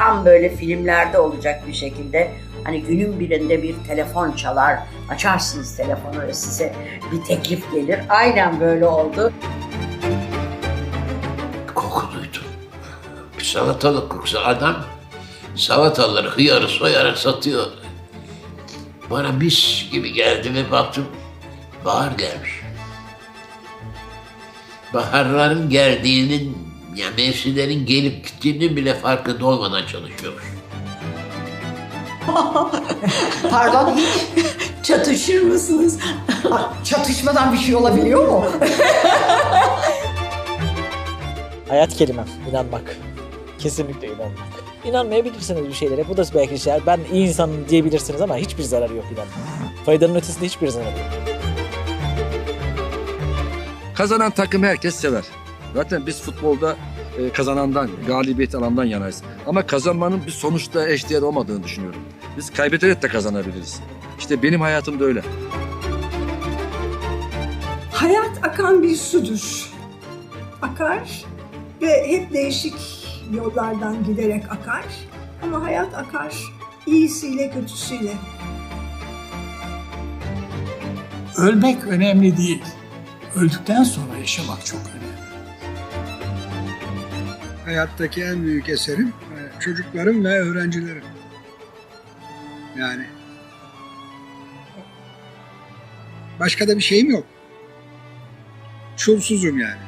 Tam böyle filmlerde olacak bir şekilde hani günün birinde bir telefon çalar, açarsınız telefonu ve size bir teklif gelir. Aynen böyle oldu. Kokuluydu. Bir salatalık kokusu. Adam salataları, hıyarı soyarak satıyor. Bana mis gibi geldi ve baktım bahar gelmiş. Baharların geldiğinin, yani mevsimlerin gelip gittiğinin bile farkında olmadan çalışıyormuş. Pardon hiç çatışır mısınız? Çatışmadan bir şey olabiliyor mu? Hayat kelimem, inanmak. Kesinlikle inanmak. İnanmayabilirsiniz bir şeylere. Bu da belki şeyler. Ben iyi insanım diyebilirsiniz ama hiçbir zararı yok inanmak. Faydanın ötesinde hiçbir zararı yok. Kazanan takım herkes sever. Zaten biz futbolda e, kazanandan, galibiyet alandan yanayız. Ama kazanmanın bir sonuçta eşdeğer olmadığını düşünüyorum. Biz kaybederek de kazanabiliriz. İşte benim hayatım da öyle. Hayat akan bir sudur. Akar ve hep değişik yollardan giderek akar. Ama hayat akar iyisiyle kötüsüyle. Ölmek önemli değil. Öldükten sonra yaşamak çok önemli. Hayattaki en büyük eserim e, çocuklarım ve öğrencilerim. Yani başka da bir şeyim yok. Çulsuzum yani.